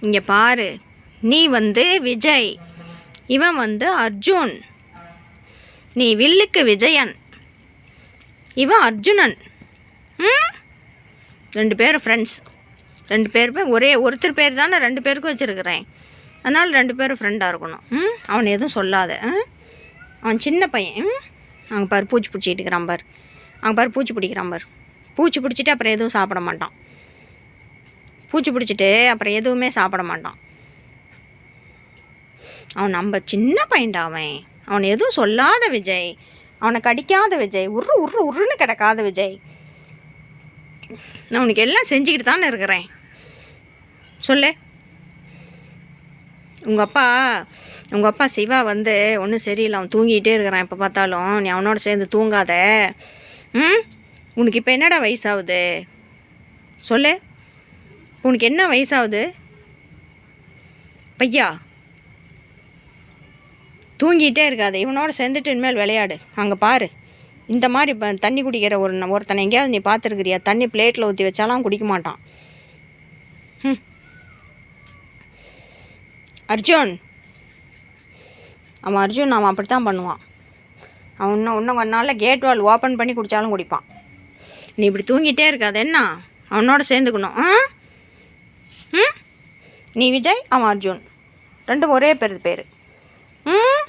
இங்கே பாரு. நீ வந்து விஜய். இவன் வந்து அர்ஜுன். நீ வில்லுக்கு விஜயன். இவன் அர்ஜுனன். ம்? ரெண்டு பேரும் ஃப்ரெண்ட்ஸ் ரெண்டு பேருமே ஒரே ஒருத்தர் பேர் தானே ரெண்டு பேருக்கும் வச்சுருக்கிறேன். அதனால் ரெண்டு பேரும் ஃப்ரெண்டாக இருக்கணும். ம்? அவனை எதுவும் சொல்லாத. அவன் சின்ன பையன். ம்? அங்கே பாரு பூச்சி பிடிச்சிக்கிட்டு இருக்கிறான் பாரு. அங்கே பாரு பூச்சி பிடிக்கிறான் பாரு. பூச்சி பிடிச்சிட்டு அப்புறம் எதுவும் சாப்பிட மாட்டான். பூச்சி பிடிச்சிட்டு அப்புறம் எதுவுமே சாப்பிட மாட்டான். அவன் நம்ம சின்ன பையன்டா அவன். எதுவும் சொல்லாத விஜய். அவனை கடிக்காத விஜய். உரு உரு உருன்னு கிடக்காத விஜய். நான் உனக்கு எல்லாம் செஞ்சுக்கிட்டு தானே இருக்கிறேன். சொல்லு. உங்கள் அப்பா உங்கள் அப்பா சிவா வந்து ஒன்றும் சரியில்லை. அவன் தூங்கிக்கிட்டே இருக்கிறான் எப்போ பார்த்தாலும். நீ அவனோட சேர்ந்து தூங்காத. ம்? உனக்கு இப்போ என்னடா வயசாகுது? சொல்லு. உனக்கு என்ன வயசாகுது? பையா? தூங்கிட்டே இருக்காது. இவனோட சேர்ந்துட்டு இனிமேல் விளையாடு. அங்கே பாரு. இந்த மாதிரி இப்போ தண்ணி குடிக்கிற ஒரு ஒருத்தனை எங்கேயாவது நீ பார்த்துருக்கிறியா? தண்ணி பிளேட்டில் ஊற்றி வச்சாலாம் குடிக்க மாட்டான். ம். அர்ஜுன். அவன் அர்ஜுன் அவன் அப்படி தான் பண்ணுவான். அவன் இன்னும் இன்னும் கொஞ்ச நாளில் கேட் வால் ஓப்பன் பண்ணி குடித்தாலும் குடிப்பான். நீ இப்படி தூங்கிட்டே இருக்காது என்ன? அவனோட சேர்ந்துக்கணும். ஆ? நீ விஜய் அவன் அர்ஜுன். ரெண்டும் ஒரே பேர் பேர். ம்?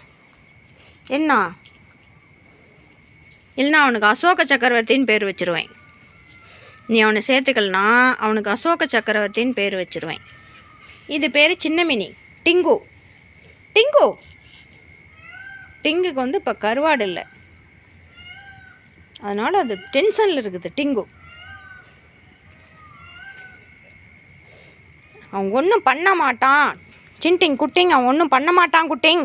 என்ன? இல்லைன்னா அவனுக்கு அசோக சக்கரவர்த்தின்னு பேர் வச்சிருவேன். நீ அவனை சேர்த்துக்கலனா அவனுக்கு அசோக சக்கரவர்த்தின்னு பேர் வச்சிருவேன். இது பேர் சின்னமினி. டிங்கு. டிங்கு. டிங்குக்கு வந்து இப்போ கருவாடு இல்லை. அதனால் அது டென்ஷனில் இருக்குது டிங்கு. அவன் ஒன்றும் பண்ண மாட்டான். சின்டிங் குட்டிங் அவன் ஒன்றும் பண்ண மாட்டான் குட்டிங்.